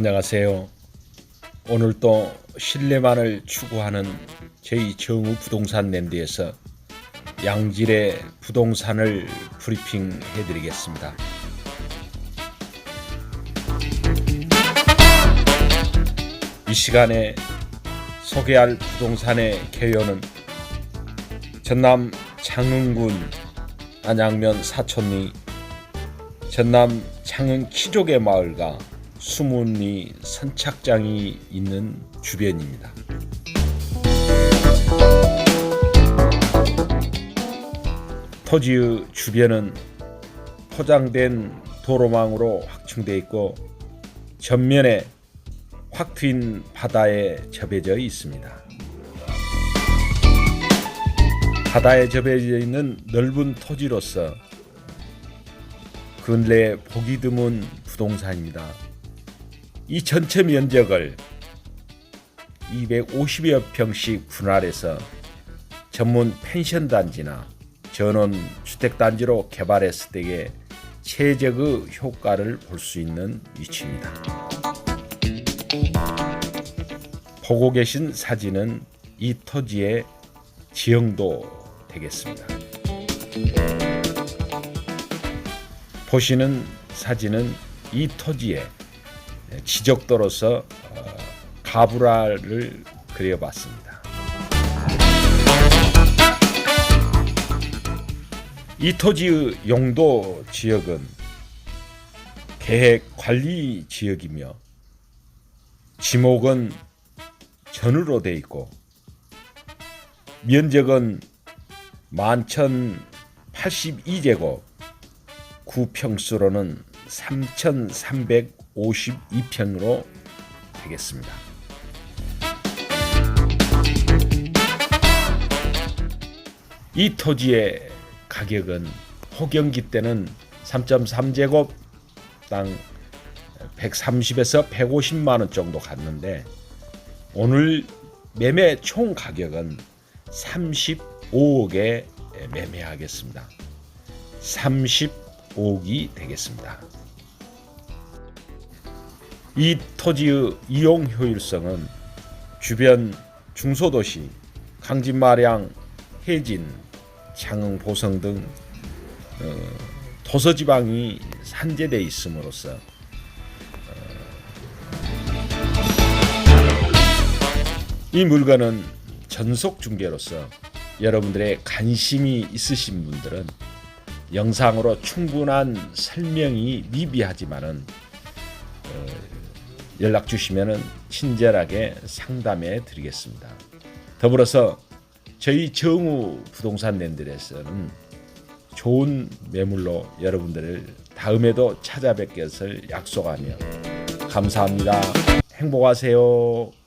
안녕하세요. 오늘 또 신뢰만을 추구하는 저희 정우 부동산 랜드에서 양질의 부동산을 브리핑 해드리겠습니다. 이 시간에 소개할 부동산의 개요는 전남 창흥군 안양면 사촌리 전남 창흥 키족의 마을과 수문리 선착장이 있는 주변입니다. 토지의 주변은 포장된 도로망으로 확충되어 있고 전면에 확 트인 바다에 접해져 있습니다. 바다에 접해져 있는 넓은 토지로서 근래 보기 드문 부동산입니다. 이 전체 면적을 250여 평씩 분할해서 전문 펜션 단지나 전원 주택 단지로 개발했을 때의 최적의 효과를 볼 수 있는 위치입니다. 보고 계신 사진은 이 토지의 지형도 되겠습니다. 보시는 사진은 이 토지의 지적도로서 어, 가브라를 그려봤습니다. 이 토지의 용도 지역은 계획 관리 지역이며 지목은 전으로 돼 있고 면적은 11,082제곱 구평수로는 3,352평으로 되겠습니다. 이 토지의 가격은 호경기 때는 3.3제곱 땅 130에서 150만 원 정도 갔는데 오늘 매매 총 가격은 35억에 매매하겠습니다. 35억이 되겠습니다. 이 토지의 이용 효율성은 주변 중소도시 강진 마량, 해진, 창흥, 보성 등 어, 도서 지방이 산재돼 있음으로써 이 물건은 전속 중개로서 여러분들의 관심이 있으신 분들은 영상으로 충분한 설명이 미비하지만은 어, 연락 주시면은 친절하게 상담해 드리겠습니다. 더불어서 저희 정우 부동산 랜드에서는 좋은 매물로 여러분들을 다음에도 찾아뵙겠을 약속하며 감사합니다. 행복하세요.